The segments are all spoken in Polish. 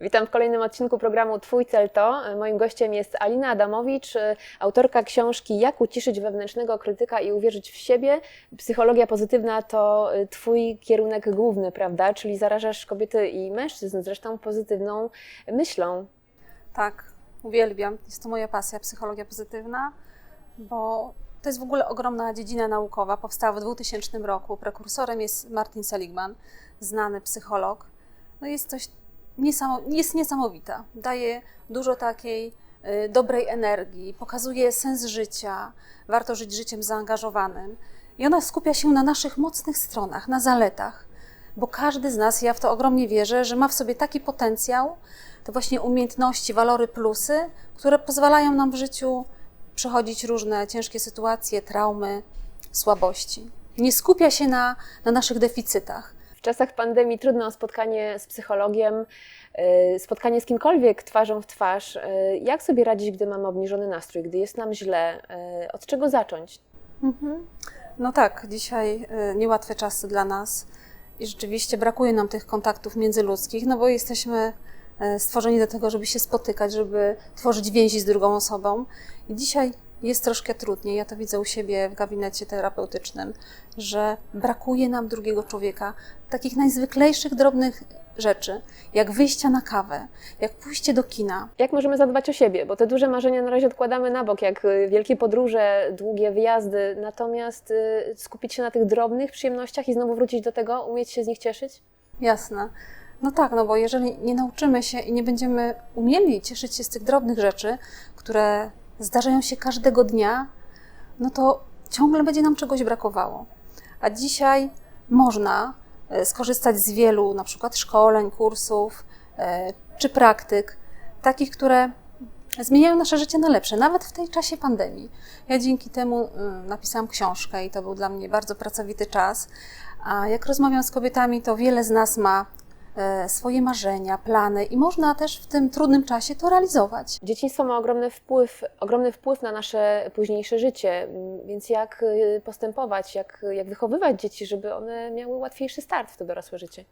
Witam w kolejnym odcinku programu Twój cel to. Moim gościem jest Alina Adamowicz, autorka książki Jak uciszyć wewnętrznego krytyka i uwierzyć w siebie. Psychologia pozytywna to Twój kierunek główny, prawda? Czyli zarażasz kobiety i mężczyzn zresztą pozytywną myślą. Tak, uwielbiam. Jest to moja pasja, psychologia pozytywna, bo to jest w ogóle ogromna dziedzina naukowa. Powstała w 2000 roku. Prekursorem jest Martin Seligman, znany psycholog. No jest coś jest niesamowita. Daje dużo takiej y, dobrej energii, pokazuje sens życia, warto żyć życiem zaangażowanym. I ona skupia się na naszych mocnych stronach, na zaletach, bo każdy z nas, ja w to ogromnie wierzę, że ma w sobie taki potencjał, to właśnie umiejętności, walory, plusy, które pozwalają nam w życiu przechodzić różne ciężkie sytuacje, traumy, słabości. Nie skupia się na, na naszych deficytach czasach pandemii trudno o spotkanie z psychologiem, y, spotkanie z kimkolwiek twarzą w twarz. Y, jak sobie radzić, gdy mamy obniżony nastrój, gdy jest nam źle? Y, od czego zacząć? Mhm. No tak, dzisiaj niełatwe czasy dla nas i rzeczywiście brakuje nam tych kontaktów międzyludzkich, no bo jesteśmy stworzeni do tego, żeby się spotykać, żeby tworzyć więzi z drugą osobą. I dzisiaj jest troszkę trudniej. Ja to widzę u siebie w gabinecie terapeutycznym, że brakuje nam drugiego człowieka, takich najzwyklejszych, drobnych rzeczy, jak wyjścia na kawę, jak pójście do kina. Jak możemy zadbać o siebie? Bo te duże marzenia na razie odkładamy na bok, jak y, wielkie podróże, długie wyjazdy, natomiast y, skupić się na tych drobnych przyjemnościach i znowu wrócić do tego, umieć się z nich cieszyć? Jasne. No tak, no bo jeżeli nie nauczymy się i nie będziemy umieli cieszyć się z tych drobnych rzeczy, które zdarzają się każdego dnia, no to ciągle będzie nam czegoś brakowało. A dzisiaj można e, skorzystać z wielu na przykład szkoleń, kursów e, czy praktyk, takich, które zmieniają nasze życie na lepsze, nawet w tej czasie pandemii. Ja dzięki temu e, napisałam książkę i to był dla mnie bardzo pracowity czas. A jak rozmawiam z kobietami, to wiele z nas ma swoje marzenia, plany i można też w tym trudnym czasie to realizować. Dzieciństwo ma ogromny wpływ, ogromny wpływ na nasze późniejsze życie, więc jak y, postępować, jak, jak wychowywać dzieci, żeby one miały łatwiejszy start w to dorosłe życie?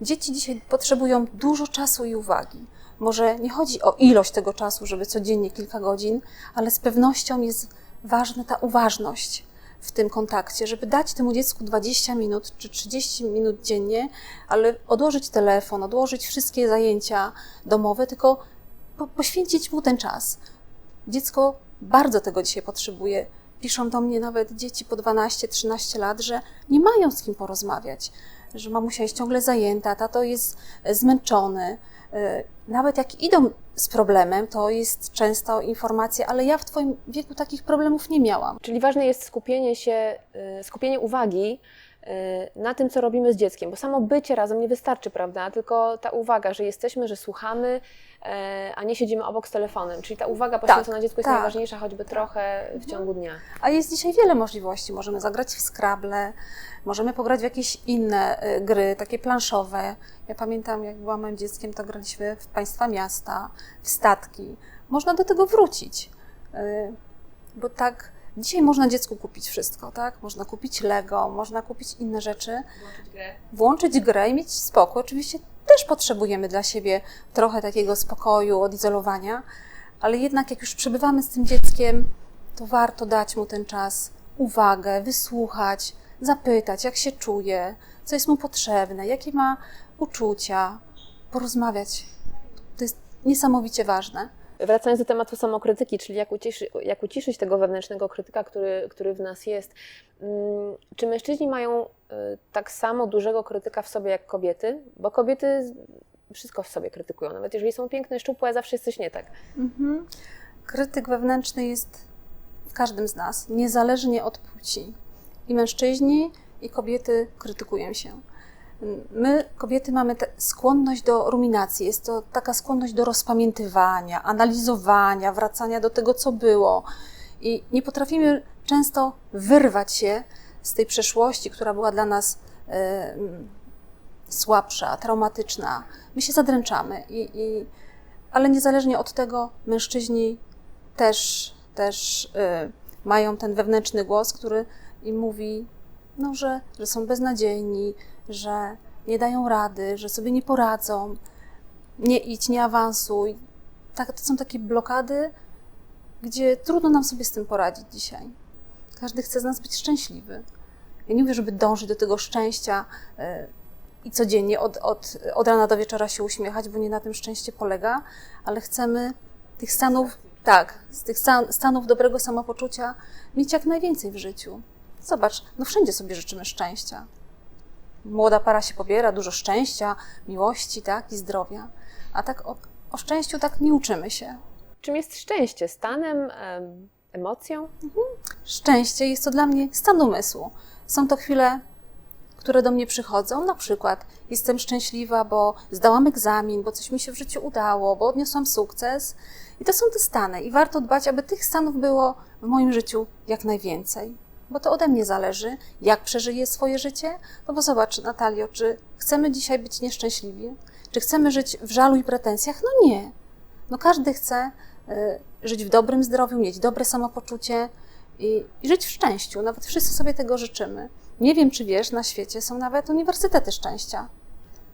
Dzieci dzisiaj potrzebują dużo czasu i uwagi. Może nie chodzi o ilość tego czasu, żeby codziennie kilka godzin, ale z pewnością jest ważna ta uważność w tym kontakcie, żeby dać temu dziecku 20 minut czy 30 minut dziennie, ale odłożyć telefon, odłożyć wszystkie zajęcia domowe, tylko po, poświęcić mu ten czas. Dziecko bardzo tego dzisiaj potrzebuje. Piszą do mnie nawet dzieci po 12-13 lat, że nie mają z kim porozmawiać, że mamusia jest ciągle zajęta, tato jest zmęczony, nawet jak idą z problemem, to jest często informacja, ale ja w Twoim wieku takich problemów nie miałam. Czyli ważne jest skupienie się, e, skupienie uwagi e, na tym, co robimy z dzieckiem, bo samo bycie razem nie wystarczy, prawda? Tylko ta uwaga, że jesteśmy, że słuchamy, a nie siedzimy obok z telefonem. Czyli ta uwaga poświęcona tak, dziecku jest tak. najważniejsza, choćby trochę w ciągu dnia. A jest dzisiaj wiele możliwości. Możemy zagrać w Scrabble, możemy pograć w jakieś inne gry, takie planszowe. Ja pamiętam, jak byłam małym dzieckiem, to graliśmy w państwa miasta, w statki. Można do tego wrócić, y, bo tak dzisiaj można dziecku kupić wszystko, tak? Można kupić Lego, można kupić inne rzeczy. Włączyć grę. Włączyć grę i mieć spokój. Oczywiście też potrzebujemy dla siebie trochę takiego spokoju, odizolowania, ale jednak jak już przebywamy z tym dzieckiem, to warto dać mu ten czas, uwagę, wysłuchać, zapytać, jak się czuje, co jest mu potrzebne, jakie ma uczucia, porozmawiać. To jest niesamowicie ważne. Wracając do tematu samokrytyki, czyli jak, uciszy, jak uciszyć tego wewnętrznego krytyka, który, który w nas jest. Mm, czy mężczyźni mają y, tak samo dużego krytyka w sobie jak kobiety? Bo kobiety wszystko w sobie krytykują. Nawet jeżeli są piękne, szczupłe, zawsze jest coś nie tak. Mhm. Krytyk wewnętrzny jest w każdym z nas, niezależnie od płci. I mężczyźni, i kobiety krytykują się. My, kobiety, mamy skłonność do ruminacji. Jest to taka skłonność do rozpamiętywania, analizowania, wracania do tego, co było. I nie potrafimy często wyrwać się z tej przeszłości, która była dla nas e, słabsza, traumatyczna. My się zadręczamy. I, i, ale niezależnie od tego, mężczyźni też, też y, mają ten wewnętrzny głos, który im mówi, no, że, że są beznadziejni, że nie dają rady, że sobie nie poradzą. nie idź, nie awansuj. Tak, to są takie blokady, gdzie trudno nam sobie z tym poradzić dzisiaj. Każdy chce z nas być szczęśliwy. Ja nie mówię, żeby dążyć do tego szczęścia e, i codziennie od, od, od rana do wieczora się uśmiechać, bo nie na tym szczęście polega, ale chcemy tych stanów, tak, z tych stan, stanów dobrego samopoczucia mieć jak najwięcej w życiu. Zobacz, no wszędzie sobie życzymy szczęścia. Młoda para się pobiera, dużo szczęścia, miłości, tak, i zdrowia. A tak o, o szczęściu tak nie uczymy się. Czym jest szczęście? Stanem, em, emocją? Szczęście jest to dla mnie stan umysłu. Są to chwile, które do mnie przychodzą. Na przykład jestem szczęśliwa, bo zdałam egzamin, bo coś mi się w życiu udało, bo odniosłam sukces. I to są te stany. I warto dbać, aby tych stanów było w moim życiu jak najwięcej. Bo to ode mnie zależy, jak przeżyję swoje życie. No bo zobacz, Natalio, czy chcemy dzisiaj być nieszczęśliwi? Czy chcemy żyć w żalu i pretensjach? No nie. No każdy chce y, żyć w dobrym zdrowiu, mieć dobre samopoczucie i, i żyć w szczęściu. Nawet wszyscy sobie tego życzymy. Nie wiem, czy wiesz, na świecie są nawet uniwersytety szczęścia.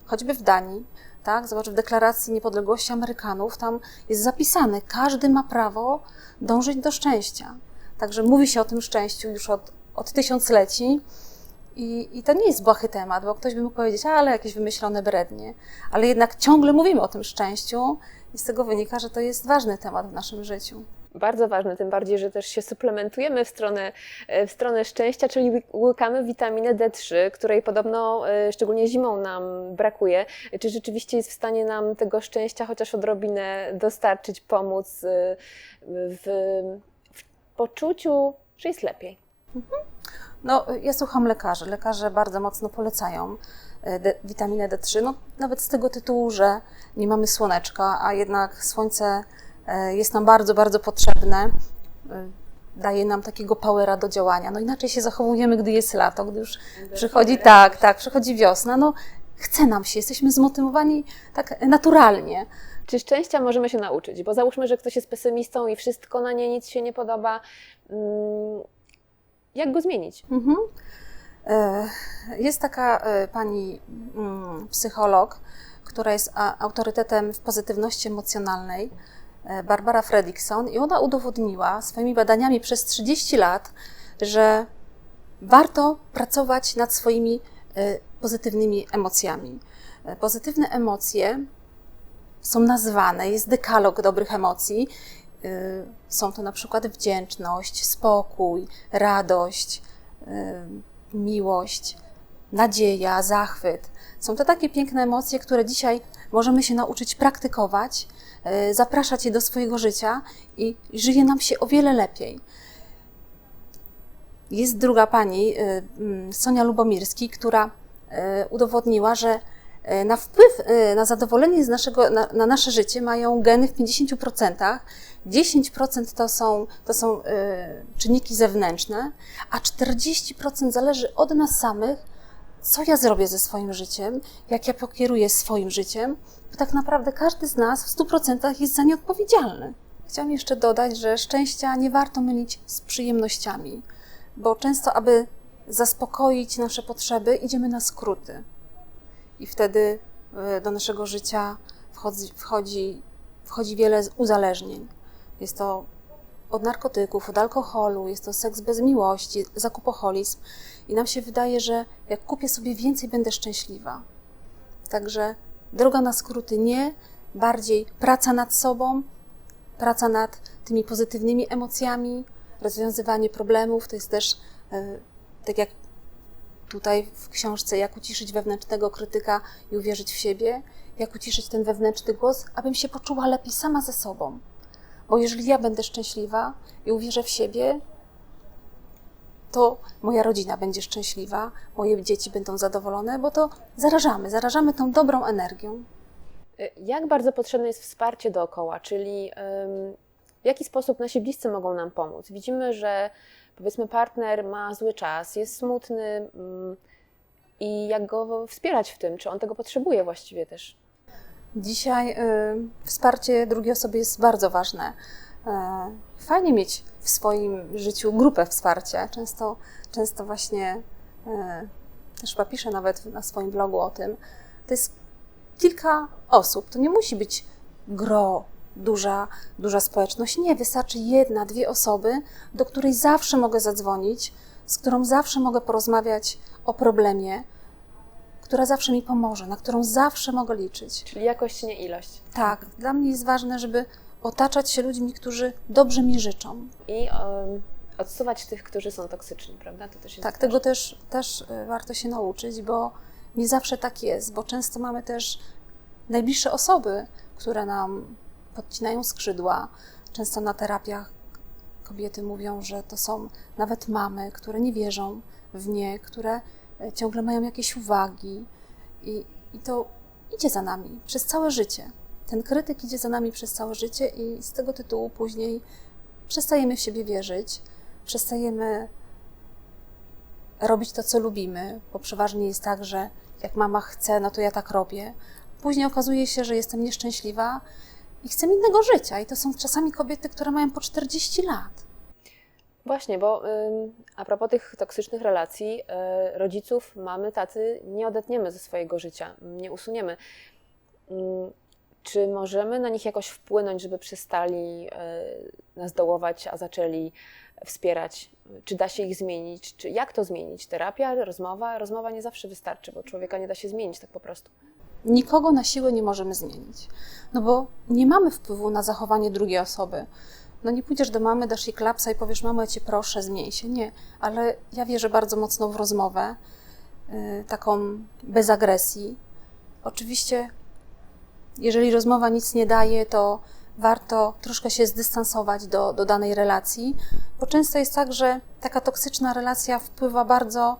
Choćby w Danii, tak? Zobacz, w deklaracji niepodległości Amerykanów tam jest zapisane, każdy ma prawo dążyć do szczęścia. Także mówi się o tym szczęściu już od, od tysiącleci. I, I to nie jest błahy temat, bo ktoś by mógł powiedzieć, ale jakieś wymyślone brednie. Ale jednak ciągle mówimy o tym szczęściu i z tego wynika, że to jest ważny temat w naszym życiu. Bardzo ważne, tym bardziej, że też się suplementujemy w stronę, w stronę szczęścia, czyli łykamy witaminę D3, której podobno e, szczególnie zimą nam brakuje. Czy rzeczywiście jest w stanie nam tego szczęścia chociaż odrobinę dostarczyć, pomóc e, w poczuciu, że jest lepiej? No, ja słucham lekarzy. Lekarze bardzo mocno polecają e, D, witaminę D3, no, nawet z tego tytułu, że nie mamy słoneczka, a jednak słońce e, jest nam bardzo, bardzo potrzebne. E, Daje nam takiego powera do działania. No inaczej się zachowujemy, gdy jest lato, gdy już przychodzi, tak, tak, przychodzi wiosna. No, chce nam się, jesteśmy zmotywowani tak naturalnie. Czy szczęścia możemy się nauczyć? Bo załóżmy, że ktoś jest pesymistą i wszystko na nie nic się nie podoba. Mm, Jak go zmienić? Mhm. E, Jest taka e, pani mm, psycholog, która jest autorytetem w pozytywności emocjonalnej, e, Barbara Fredrickson, i ona udowodniła swoimi badaniami przez 30 lat, że warto pracować nad swoimi pozytywnymi emocjami. Pozytywne emocje są nazywane, jest dekalog dobrych emocji. Y, Są to na przykład wdzięczność, spokój, radość, y, miłość, nadzieja, zachwyt. Są to takie piękne emocje, które dzisiaj możemy się nauczyć praktykować, y, zapraszać je do swojego życia i żyje nam się o wiele lepiej. Jest druga pani, mm, Sonia Lubomirski, która udowodniła, że na wpływ y, na zadowolenie z naszego, na, na nasze życie mają geny w 50%, 10% to są, to są y, czynniki zewnętrzne, a 40% zależy od nas samych, co ja zrobię ze swoim życiem, jak ja pokieruję swoim życiem, bo tak naprawdę każdy z nas w 100% jest za nie odpowiedzialny. Chciałam jeszcze dodać, że szczęścia nie warto mylić z przyjemnościami, bo często, aby zaspokoić nasze potrzeby, idziemy na skróty. I wtedy y, do naszego życia wchodzi, wchodzi, wchodzi wiele uzależnień. Jest to od narkotyków, od alkoholu, jest to seks bez miłości, zakupoholizm. I nam się wydaje, że jak kupię sobie więcej, będę szczęśliwa. Także droga na skróty nie, bardziej praca nad sobą, praca nad tymi pozytywnymi emocjami, rozwiązywanie problemów. To jest też, e, tak jak tutaj w książce, jak uciszyć wewnętrznego krytyka i uwierzyć w siebie, jak uciszyć ten wewnętrzny głos, abym się poczuła lepiej sama ze sobą. Bo jeżeli ja będę szczęśliwa i uwierzę w siebie, to moja rodzina będzie szczęśliwa, moje dzieci będą zadowolone, bo to zarażamy, zarażamy tą dobrą energią. Jak bardzo potrzebne jest wsparcie dookoła, czyli w jaki sposób nasi bliscy mogą nam pomóc? Widzimy, że powiedzmy partner ma zły czas, jest smutny ym, i jak go wspierać w tym, czy on tego potrzebuje właściwie też? Dzisiaj y, wsparcie drugiej osoby jest bardzo ważne. Y, fajnie mieć w swoim życiu grupę wsparcia. Często, często właśnie y, też chyba piszę nawet na swoim blogu o tym. To jest kilka osób. To nie musi być gro, duża, duża społeczność. Nie, wystarczy jedna, dwie osoby, do której zawsze mogę zadzwonić, z którą zawsze mogę porozmawiać o problemie, która zawsze mi pomoże, na którą zawsze mogę liczyć. Czyli jakość, nie ilość. Tak, dla mnie jest ważne, żeby otaczać się ludźmi, którzy dobrze mi życzą. I em, odsuwać tych, którzy są toksyczni, prawda? To też jest Tak, tego też, też y, warto się nauczyć, bo nie zawsze tak jest, bo często mamy też najbliższe osoby, które nam podcinają skrzydła. Często na terapiach kobiety mówią, że to są nawet mamy, które nie wierzą w nie, które y, ciągle mają jakieś uwagi i, i to idzie za nami przez całe życie. Ten krytyk idzie za nami przez całe życie i z tego tytułu później przestajemy w siebie wierzyć, przestajemy robić to, co lubimy, bo przeważnie jest tak, że jak mama chce, no to ja tak robię. Później okazuje się, że jestem nieszczęśliwa i chcę innego życia. I to są czasami kobiety, które mają po 40 lat. Właśnie, bo a propos tych toksycznych relacji, y, rodziców, mamy, taty nie odetniemy ze swojego życia, nie usuniemy. Czy możemy na nich jakoś wpłynąć, żeby przestali y, nas dołować, a zaczęli wspierać? Czy da się ich zmienić? Czy jak to zmienić? Terapia, rozmowa? Rozmowa nie zawsze wystarczy, bo człowieka nie da się zmienić tak po prostu. Nikogo na siłę nie możemy zmienić, no bo nie mamy wpływu na zachowanie drugiej osoby. No nie pójdziesz do mamy, dasz jej klapsa i powiesz, mamo, ja cię proszę, zmień się. Nie, ale ja wierzę bardzo mocno w rozmowę, yy, taką bez agresji. Oczywiście, jeżeli rozmowa nic nie daje, to warto troszkę się zdystansować do, do danej relacji, bo często jest tak, że taka toksyczna relacja wpływa bardzo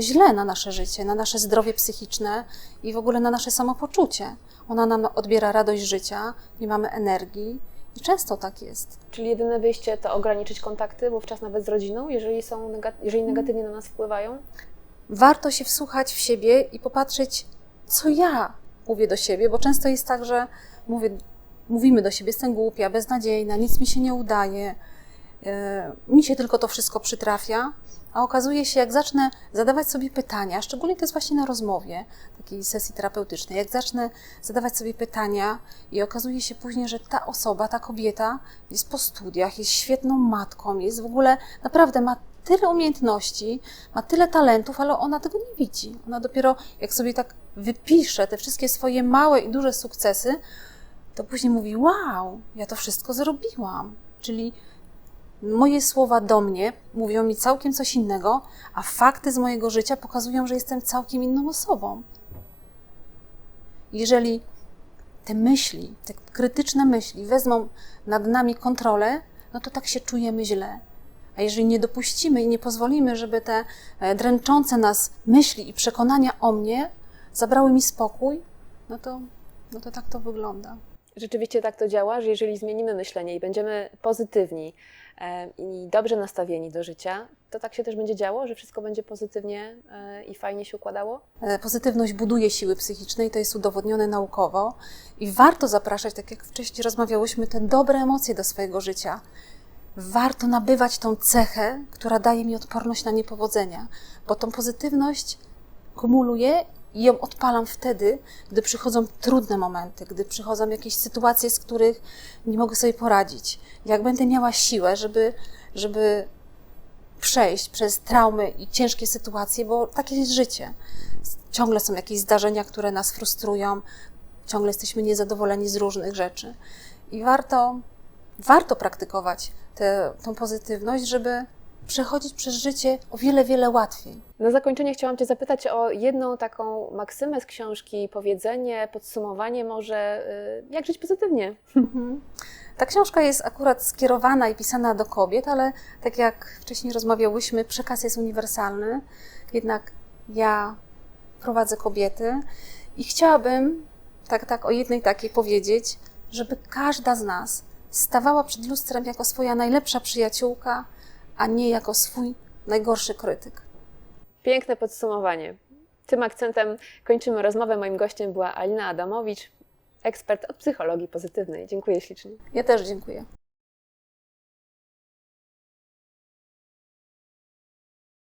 źle na nasze życie, na nasze zdrowie psychiczne i w ogóle na nasze samopoczucie. Ona nam odbiera radość życia, nie mamy energii i często tak jest. Czyli jedyne wyjście to ograniczyć kontakty, wówczas nawet z rodziną, jeżeli, są jeżeli negatywnie na nas wpływają? Warto się wsłuchać w siebie i popatrzeć, co ja mówię do siebie, bo często jest tak, że mówię, mówimy do siebie, jestem głupia, beznadziejna, nic mi się nie udaje, yy, mi się tylko to wszystko przytrafia. A okazuje się, jak zacznę zadawać sobie pytania, szczególnie to jest właśnie na rozmowie, takiej sesji terapeutycznej, jak zacznę zadawać sobie pytania i okazuje się później, że ta osoba, ta kobieta jest po studiach, jest świetną matką, jest w ogóle naprawdę ma tyle umiejętności, ma tyle talentów, ale ona tego nie widzi. Ona dopiero jak sobie tak wypisze te wszystkie swoje małe i duże sukcesy, to później mówi: Wow, ja to wszystko zrobiłam. Czyli moje słowa do mnie mówią mi całkiem coś innego, a fakty z mojego życia pokazują, że jestem całkiem inną osobą. Jeżeli te myśli, te krytyczne myśli wezmą nad nami kontrolę, no to tak się czujemy źle. A jeżeli nie dopuścimy i nie pozwolimy, żeby te e, dręczące nas myśli i przekonania o mnie zabrały mi spokój, no to, no to tak to wygląda. Rzeczywiście tak to działa, że jeżeli zmienimy myślenie i będziemy pozytywni i dobrze nastawieni do życia, to tak się też będzie działo, że wszystko będzie pozytywnie e, i fajnie się układało? E, Pozytywność buduje siły psychiczne i to jest udowodnione naukowo. I warto zapraszać, tak jak wcześniej rozmawiałyśmy, te dobre emocje do swojego życia. Warto nabywać tą cechę, która daje mi odporność na niepowodzenia, bo tą pozytywność kumuluję i ją odpalam wtedy, gdy przychodzą trudne momenty, gdy przychodzą jakieś sytuacje, z których nie mogę sobie poradzić. Jak będę miała siłę, żeby, żeby przejść przez traumy i ciężkie sytuacje, bo takie jest życie. Ciągle są jakieś zdarzenia, które nas frustrują, ciągle jesteśmy niezadowoleni z różnych rzeczy. I warto, warto praktykować tę pozytywność, żeby przechodzić przez życie o wiele, wiele łatwiej. Na zakończenie chciałam Cię zapytać o jedną taką maksymę z książki, powiedzenie, podsumowanie może, y, jak żyć pozytywnie. Ta książka jest akurat skierowana i pisana do kobiet, ale tak jak wcześniej rozmawiałyśmy, przekaz jest uniwersalny. Jednak ja prowadzę kobiety i chciałabym tak, tak o jednej takiej powiedzieć, żeby każda z nas stawała przed lustrem jako swoja najlepsza przyjaciółka, a nie jako swój najgorszy krytyk. Piękne podsumowanie. Tym akcentem kończymy rozmowę. Moim gościem była Alina Adamowicz, ekspert od psychologii pozytywnej. Dziękuję ślicznie. Ja też dziękuję.